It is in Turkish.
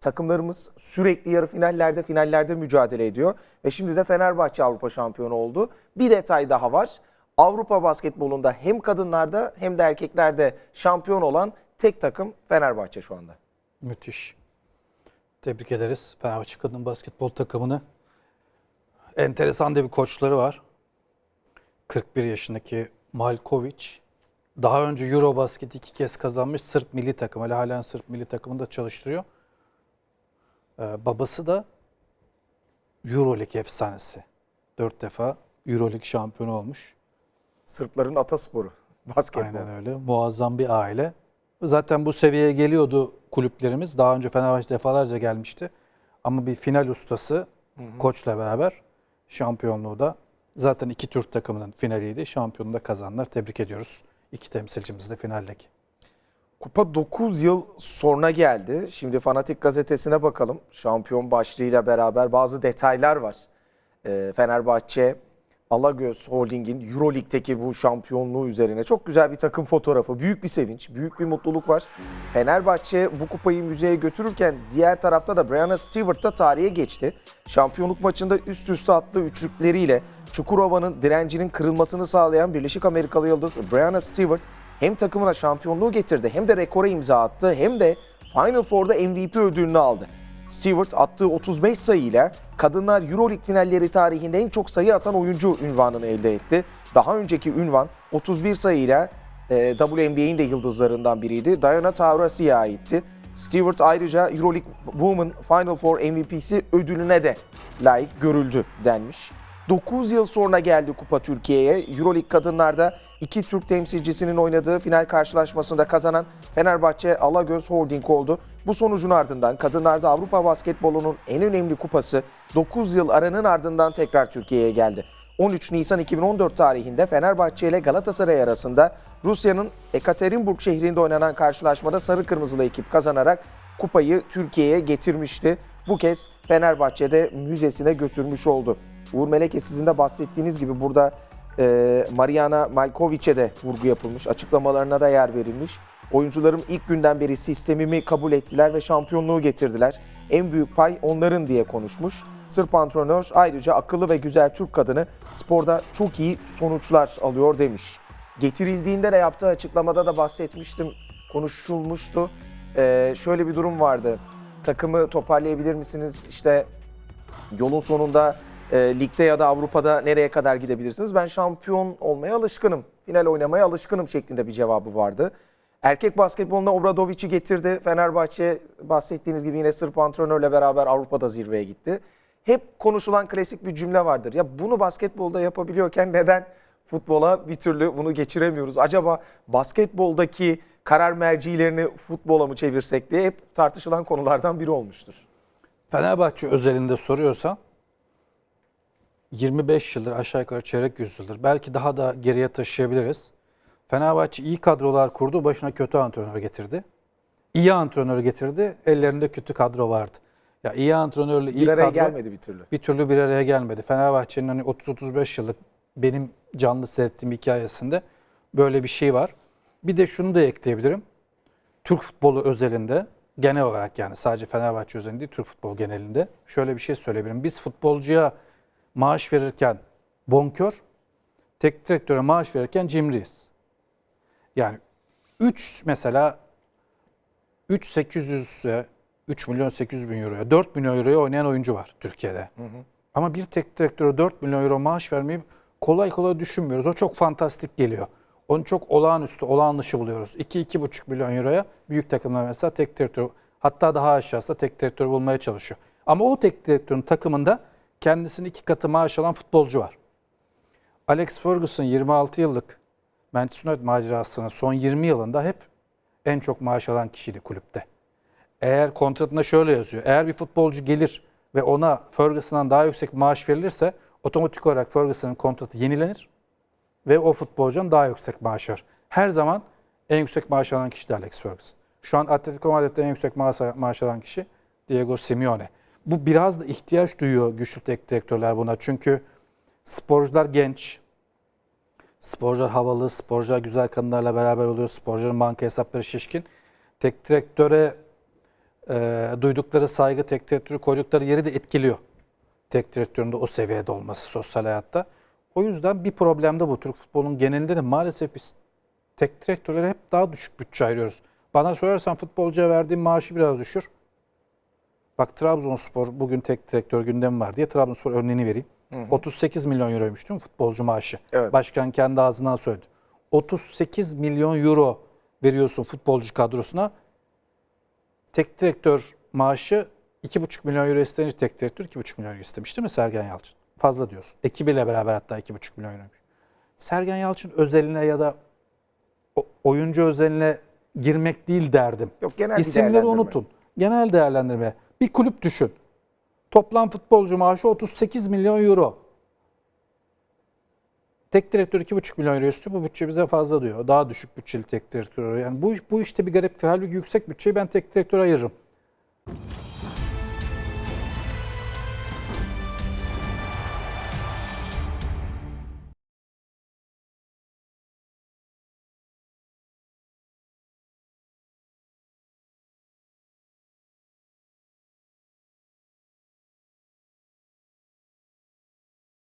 takımlarımız sürekli yarı finallerde, finallerde mücadele ediyor. Ve şimdi de Fenerbahçe Avrupa şampiyonu oldu. Bir detay daha var. Avrupa basketbolunda hem kadınlarda hem de erkeklerde şampiyon olan tek takım Fenerbahçe şu anda. Müthiş. Tebrik ederiz Fenerbahçe Kadın Basketbol takımını. Enteresan da bir koçları var. 41 yaşındaki Malkovic. Daha önce Eurobasket iki kez kazanmış Sırp milli takım. Hala halen Sırp milli takımında çalıştırıyor. Ee, babası da Euroleague efsanesi. Dört defa Euroleague şampiyonu olmuş. Sırpların atasporu basketbol. Aynen öyle. Muazzam bir aile. Zaten bu seviyeye geliyordu kulüplerimiz. Daha önce Fenerbahçe defalarca gelmişti. Ama bir final ustası koçla beraber şampiyonluğu da zaten iki Türk takımının finaliydi. Şampiyonu da kazandılar. Tebrik ediyoruz. İki temsilcimiz de finaldeki. Kupa 9 yıl sonra geldi. Şimdi Fanatik gazetesine bakalım. Şampiyon başlığıyla beraber bazı detaylar var. Ee, Fenerbahçe Alagöz Holding'in Euroleague'deki bu şampiyonluğu üzerine çok güzel bir takım fotoğrafı. Büyük bir sevinç, büyük bir mutluluk var. Fenerbahçe bu kupayı müzeye götürürken diğer tarafta da Brianna Stewart da tarihe geçti. Şampiyonluk maçında üst üste attığı üçlükleriyle Çukurova'nın direncinin kırılmasını sağlayan Birleşik Amerikalı yıldız Brianna Stewart hem takımına şampiyonluğu getirdi hem de rekora imza attı hem de Final Four'da MVP ödülünü aldı. Stewart attığı 35 sayıyla kadınlar Euroleague finalleri tarihinde en çok sayı atan oyuncu ünvanını elde etti. Daha önceki ünvan 31 sayıyla e, WNBA'in de yıldızlarından biriydi. Diana Taurasi'ye aitti. Stewart ayrıca Euroleague Women Final Four MVP'si ödülüne de layık görüldü denmiş. 9 yıl sonra geldi Kupa Türkiye'ye. Euroleague kadınlarda iki Türk temsilcisinin oynadığı final karşılaşmasında kazanan Fenerbahçe Alagöz Holding oldu. Bu sonucun ardından kadınlarda Avrupa basketbolunun en önemli kupası 9 yıl aranın ardından tekrar Türkiye'ye geldi. 13 Nisan 2014 tarihinde Fenerbahçe ile Galatasaray arasında Rusya'nın Ekaterinburg şehrinde oynanan karşılaşmada sarı kırmızılı ekip kazanarak kupayı Türkiye'ye getirmişti. Bu kez Fenerbahçe'de müzesine götürmüş oldu. Uğur Meleke sizin de bahsettiğiniz gibi burada e, Mariana Malkovic'e de vurgu yapılmış. Açıklamalarına da yer verilmiş. Oyuncularım ilk günden beri sistemimi kabul ettiler ve şampiyonluğu getirdiler. En büyük pay onların diye konuşmuş. Sırp antrenör ayrıca akıllı ve güzel Türk kadını sporda çok iyi sonuçlar alıyor demiş. Getirildiğinde de yaptığı açıklamada da bahsetmiştim, konuşulmuştu. Ee, şöyle bir durum vardı. Takımı toparlayabilir misiniz? İşte yolun sonunda e, ligde ya da Avrupa'da nereye kadar gidebilirsiniz? Ben şampiyon olmaya alışkınım, final oynamaya alışkınım şeklinde bir cevabı vardı. Erkek basketboluna Obradovic'i getirdi. Fenerbahçe bahsettiğiniz gibi yine Sırp antrenörle beraber Avrupa'da zirveye gitti. Hep konuşulan klasik bir cümle vardır. Ya bunu basketbolda yapabiliyorken neden futbola bir türlü bunu geçiremiyoruz? Acaba basketboldaki karar mercilerini futbola mı çevirsek diye hep tartışılan konulardan biri olmuştur. Fenerbahçe özelinde soruyorsan 25 yıldır aşağı yukarı çeyrek yüzyıldır belki daha da geriye taşıyabiliriz. Fenerbahçe iyi kadrolar kurdu, başına kötü antrenör getirdi. İyi antrenör getirdi, ellerinde kötü kadro vardı. Ya iyi antrenörle iyi Bir araya kadro gelmedi bir türlü. bir türlü bir araya gelmedi. Fenerbahçe'nin hani 30-35 yıllık benim canlı seyrettiğim hikayesinde böyle bir şey var. Bir de şunu da ekleyebilirim. Türk futbolu özelinde genel olarak yani sadece Fenerbahçe özelinde değil Türk futbolu genelinde şöyle bir şey söyleyebilirim. Biz futbolcuya maaş verirken bonkör, tek direktöre maaş verirken cimriyiz. Yani 3 mesela 3 800'e 3 milyon 800 bin euroya 4 milyon euroya oynayan oyuncu var Türkiye'de. Ama bir tek direktöre 4 milyon euro maaş vermeyi kolay kolay düşünmüyoruz. O çok fantastik geliyor. Onu çok olağanüstü, olağan dışı buluyoruz. 2-2,5 milyon euroya büyük takımlar mesela tek direktör hatta daha aşağısında tek direktör bulmaya çalışıyor. Ama o tek direktörün takımında kendisini iki katı maaş alan futbolcu var. Alex Ferguson 26 yıllık Manchester United macerasının son 20 yılında hep en çok maaş alan kişiydi kulüpte. Eğer kontratında şöyle yazıyor. Eğer bir futbolcu gelir ve ona Ferguson'dan daha yüksek maaş verilirse otomatik olarak Ferguson'ın kontratı yenilenir ve o futbolcunun daha yüksek maaş alır. Her zaman en yüksek maaş alan kişi de Alex Ferguson. Şu an Atletico Madrid'de en yüksek maaş alan kişi Diego Simeone. Bu biraz da ihtiyaç duyuyor güçlü direktörler buna. Çünkü sporcular genç, sporcular havalı, sporcular güzel kadınlarla beraber oluyor, sporcuların banka hesapları şişkin. Tek direktöre e, duydukları saygı tek direktörü koydukları yeri de etkiliyor. Tek direktörün de o seviyede olması sosyal hayatta. O yüzden bir problem de bu. Türk futbolunun genelinde de maalesef biz tek direktörlere hep daha düşük bütçe ayırıyoruz. Bana sorarsan futbolcuya verdiğim maaşı biraz düşür. Bak Trabzonspor bugün tek direktör gündemi var diye Trabzonspor örneğini vereyim. 38 milyon euroymuş değil mi futbolcu maaşı? Evet. Başkan kendi ağzından söyledi. 38 milyon euro veriyorsun futbolcu kadrosuna. Tek direktör maaşı 2,5 milyon euro isteyince tek direktör 2,5 milyon euro istemiş değil mi Sergen Yalçın? Fazla diyorsun. Ekibiyle beraber hatta 2,5 milyon euroymuş. Sergen Yalçın özeline ya da oyuncu özeline girmek değil derdim. Yok genel İsimleri unutun. Genel değerlendirme. Bir kulüp düşün. Toplam futbolcu maaşı 38 milyon euro. Tek direktör 2,5 milyon euro istiyor. Bu bütçe bize fazla diyor. Daha düşük bütçeli tek direktör. Yani bu, bu işte bir garip. Halbuki yüksek bütçeyi ben tek direktöre ayırırım.